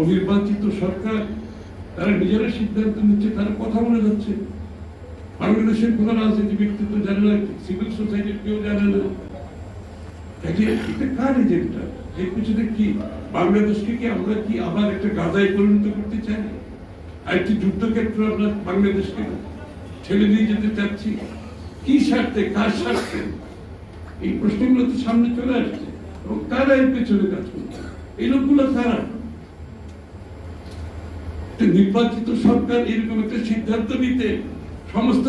অনির্বাচিত সরকার, তারা নিজেরা সিদ্ধান্ত নিচ্ছে, তারা কথা বলে যাচ্ছে। বাংলাদেশের কোনো রাজনীতি ব্যক্তিত্ব জানে না, সিভিল সোসাইটির কেউ জানে না। কার এর পিছনে কি? বাংলাদেশকে কি আমরা কি আবার একটা পরিণত করতে চাই? আর একটি যুদ্ধক্ষেত্র আমরা বাংলাদেশকে ঠেলে দিয়ে যেতে চাচ্ছি? কি স্বার্থে, কার স্বার্থে? এই প্রশ্নগুলো তো সামনে চলে আসছে। এবং কারা এর পেছনে কাজ করছে এই লোকগুলো কারা? একটা নির্বাচিত সরকার এরকম একটা সিদ্ধান্ত নিতে সমস্ত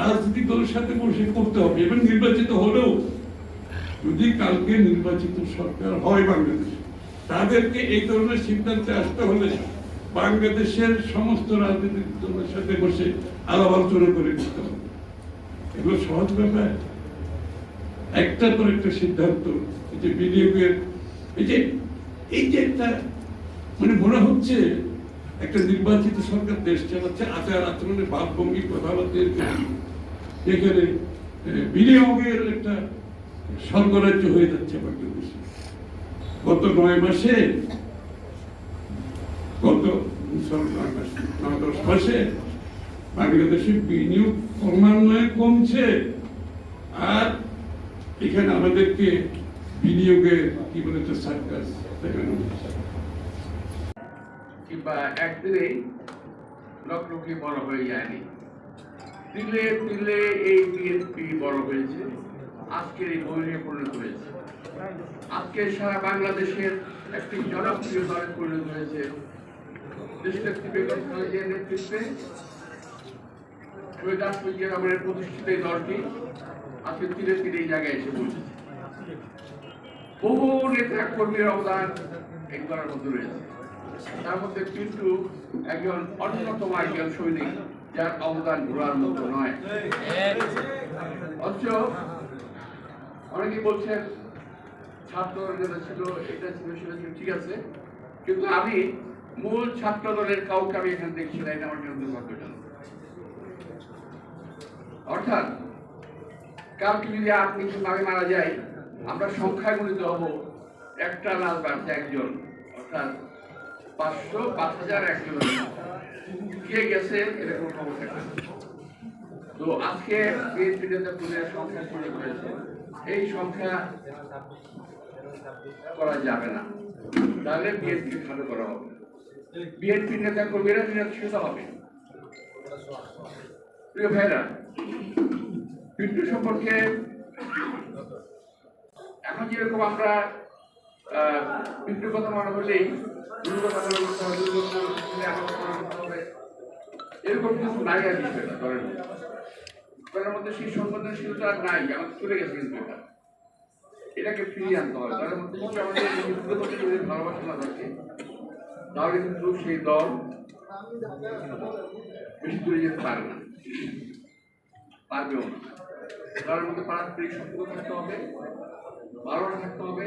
রাজনৈতিক দলের সাথে বসে করতে হবে এবং নির্বাচিত হলেও যদি কালকে নির্বাচিত সরকার হয় বাংলাদেশ, তাদেরকে এই ধরনের সিদ্ধান্তে আসতে হলে বাংলাদেশের সমস্ত রাজনৈতিক দলের সাথে বসে আলাপ আলোচনা করে দিতে হবে। এগুলো সহজ ব্যাপার। একটা পর একটা সিদ্ধান্ত, এই যে বিনিয়োগের, এই যে এই যে একটা মানে মনে হচ্ছে একটা নির্বাচিত সরকার দেশ চালাচ্ছে, আচার আচরণের ভাবভঙ্গি কথাবার্তা। যেখানে বিনিয়োগের একটা স্বর্গরাজ্য হয়ে যাচ্ছে বাংলাদেশে গত নয় মাসে, গত নয় দশ মাসে বাংলাদেশের বিনিয়োগ ক্রমান্বয়ে কমছে আর এখানে আমাদেরকে বিনিয়োগের কি বলেছে সার্কাস দেখানো হচ্ছে কিংবা একদিনেই লক্ষ্যকে বড় হয়ে যায়নি। তিলে তিলে এই বিএনপি বড় হয়েছে। আজকের এই বহিরে পরিণত হয়েছে। আজকে সারা বাংলাদেশের একটি জনপ্রিয় দলে পরিণত হয়েছে। প্রতিষ্ঠিত এই দলটি জায়গায় বহু নেতা কর্মীর অবদান এই মধ্যে রয়েছে। তার মধ্যে কিন্তু একজন অন্যতম একজন সৈনিক, যার অবদান ঘোরার মতো নয়। অথচ অনেকে বলছেন ছাত্র নেতা ছিল, এটা ছিল, সেটা ছিল, ঠিক আছে। কিন্তু আমি মূল ছাত্র দলের কাউকে আমি এখানে দেখছি না, এটা আমার জন্য দুর্ভাগ্যজনক। অর্থাৎ কালকে যদি আপনি আমি মারা যাই আমরা সংখ্যায় গণিত হব একটা লাল বাড়ছে একজন। অর্থাৎ পাঁচশো, পাঁচ হাজার একজন কে গেছে এটা কোনো খবর থাকে তো আজকে বিএনপি নেতা পুলিশের সংখ্যা শুরু করেছে। এই সংখ্যা করা যাবে না। তাহলে বিএনপি খাটো করা হবে। বিএনপি নেতা কর্মীরা নিরক্ষিত হবে। প্রিয় ভাইরা পিন্টু সম্পর্কে এখন যেরকম আমরা পিন্টুর কথা মনে হলেই কথা করতে হবে হবে। এরকম কিছু নাই আর বিষয়টা ধরেন তার মধ্যে সেই সংবেদনশীলতা আর নাই আমাদের চলে গেছে কিন্তু এটা এটাকে ফিরিয়ে আনতে হবে তার মধ্যে যদি আমাদের হিন্দুদের যদি ভালোবাসা না থাকে তাহলে কিন্তু সেই দল বেশি দূরে যেতে পারে না পারবেও না তার মধ্যে পারস্পরিক সম্পর্ক থাকতে হবে ভালোবাসা থাকতে হবে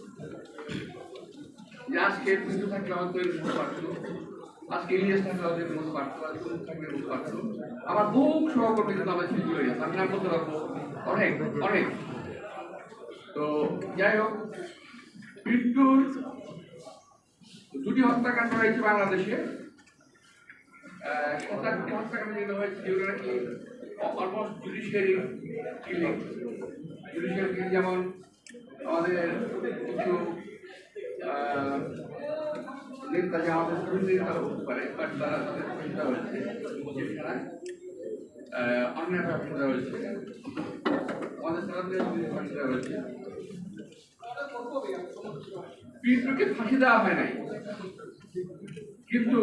যে আজকে পিন্টু থাকলে হয়তো পারতো আজকে ইলিয়াস থাকলে পারতো থাকলে এরকম পারতো আমার বহু সহকর্মী কিন্তু আমার আমি নাম বলতে পারব অনেক অনেক। তো যাই হোক পিন্টুর দুটি হত্যাকাণ্ড হয়েছে বাংলাদেশে। শতাব্দী হত্যাকাণ্ড যেগুলো হয়েছে যেগুলো নাকি অলমোস্ট জুডিশিয়ারি জুডিশিয়ারি যেমন আমাদের কিছু দুর্নীতি নেতা হতে পারে তারা হয়েছে আহ, অন্যায় ব্যবসা হয়েছে আমাদের তাদের ফাঁসি হয়েছে হয় কিন্তু